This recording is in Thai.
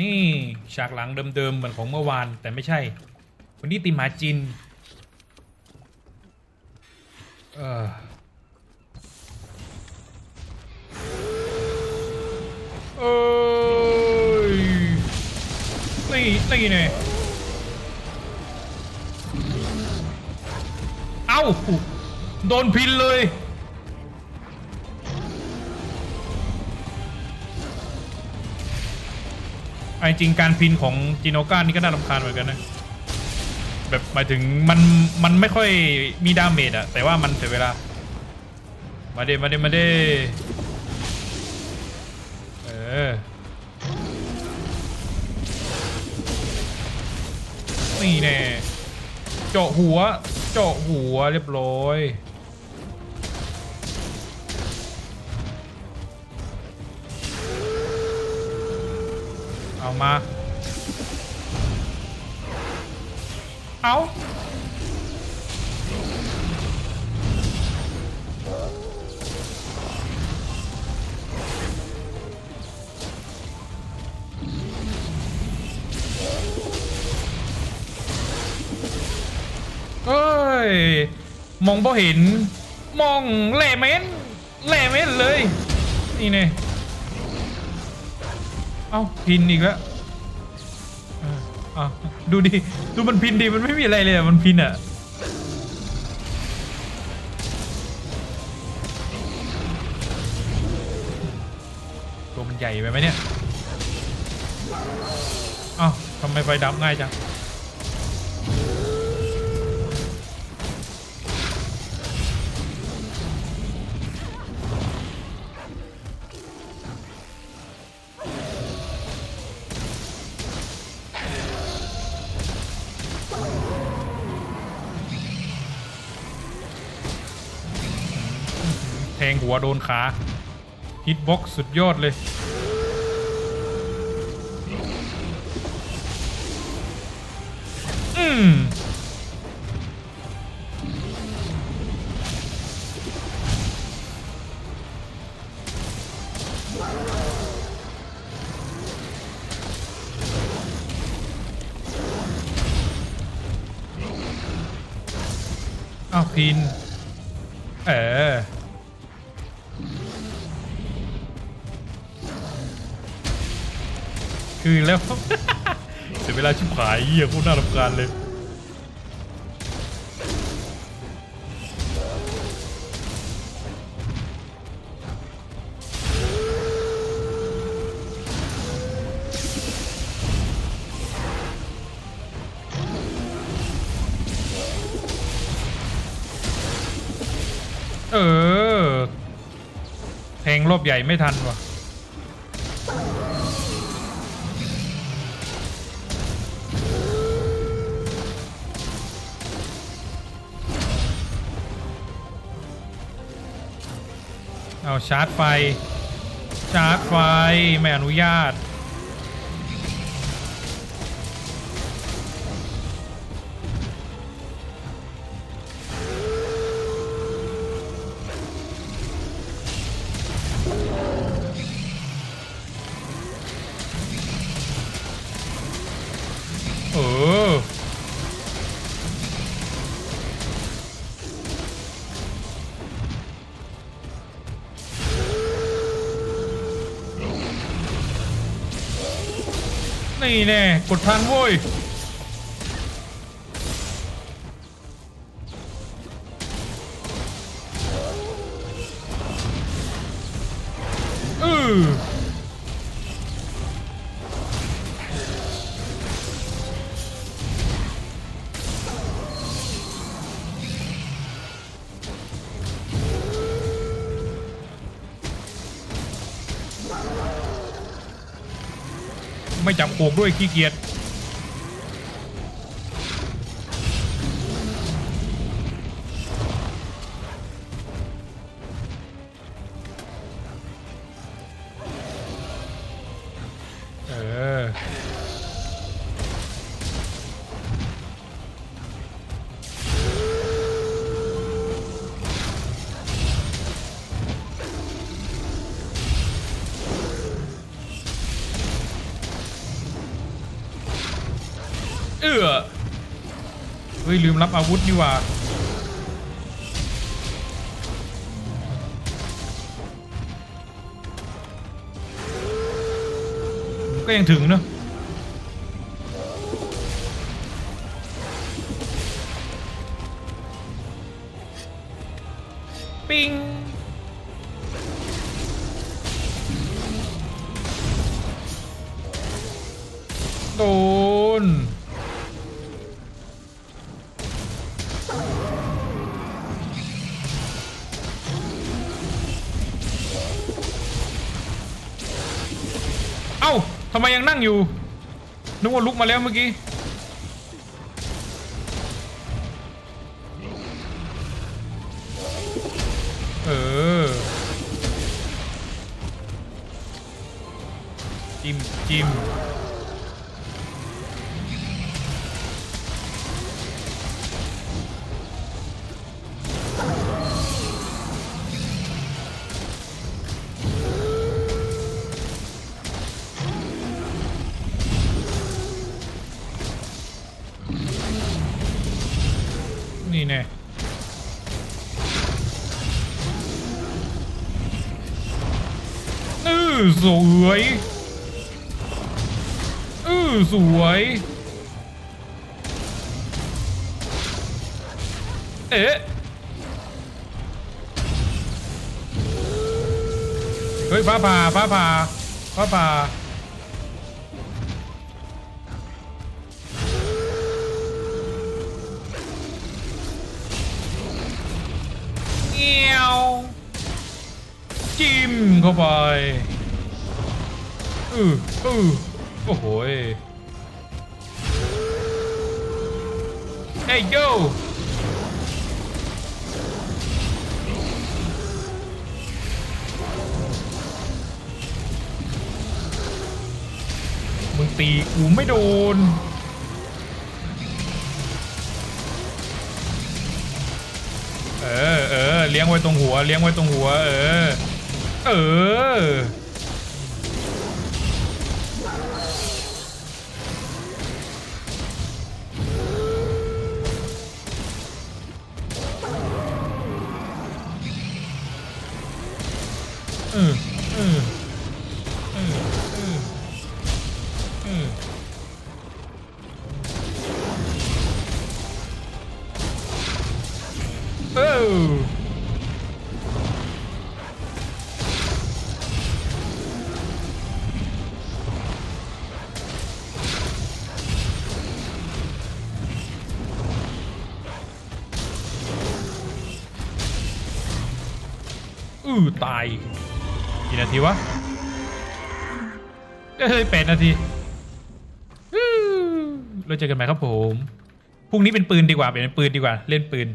นี่ฉากหลังเดิมๆเหมือนของเมื่อวาน แต่ไม่ใช่ วันนี้ติมหาจิน เออเอ้ยนี่นี่เนี่ยเอ้า โดนพินเลย ไอ้จริงการพินของจิโนก้านี่ก็น่ารำคาญเหมือนกันนะแบบหมายถึงมันมันไม่ค่อยมีดาเมจอะแต่ว่ามันเสียเวลา มาเดมาเดมาเดเออนี่แน่เจาะหัว เจาะหัวเรียบร้อย อามา เอาเอ้ย มองบ่เห็น มองแหล่เม้นแหล่เม้นเลย นี่เนี่ย เอ้าพินอีกแล้วอะอะดูดิ ดูมันพินดิมันไม่มีอะไรเลยอะมันพินอะตัวมันใหญ่ไปไหมเนี่ยเอ้าวทำไมไฟดับง่ายจัง งหัวโดนขาฮิตบ็อกสุดยอดเลย อืมอ้าวพิน เออ คือแล้ว เสียเวลาชิบหายเหี้ยโคตรน่ารำคาญเลยเออแทงรอบใหญ่ไม่ทันว่ะ เอาชาร์จไฟ ชาร์จไฟ ไม่อนุญาต นี่แน่กดทันโว้ยอืออ ไม่จับโขกด้วยขี้เกียจ เออเฮ้ยลืมรับอาวุธนี่ว่าก็ยังถึงเนอะปิงโดน ทำไมยังนั่งอยู่ นึกว่าลุกมาแล้วเมื่อกี้ เออ จิ้มจิ้ม นี่แน่อือสวยอือสวยเอ๊ะเฮ้ยฟ้าผ่าฟ้าผ่าฟ้าผ่า เข้าไปอืออือโอ้โหยเฮ้ยโยมึงตีกูไม่โดนเออเออเลี้ยงไว้ตรงหัว เลี้ยงไว้ตรงหัว เออ เออ อืมอืมอืมอืมอืมเออ อือตายกี่นาทีวะเอ้ยแปดนาทีเราเจอกันใหม่ครับผมพรุ่งนี้เป็นปืนดีกว่าเป็นปืนดีกว่า เล่นปืน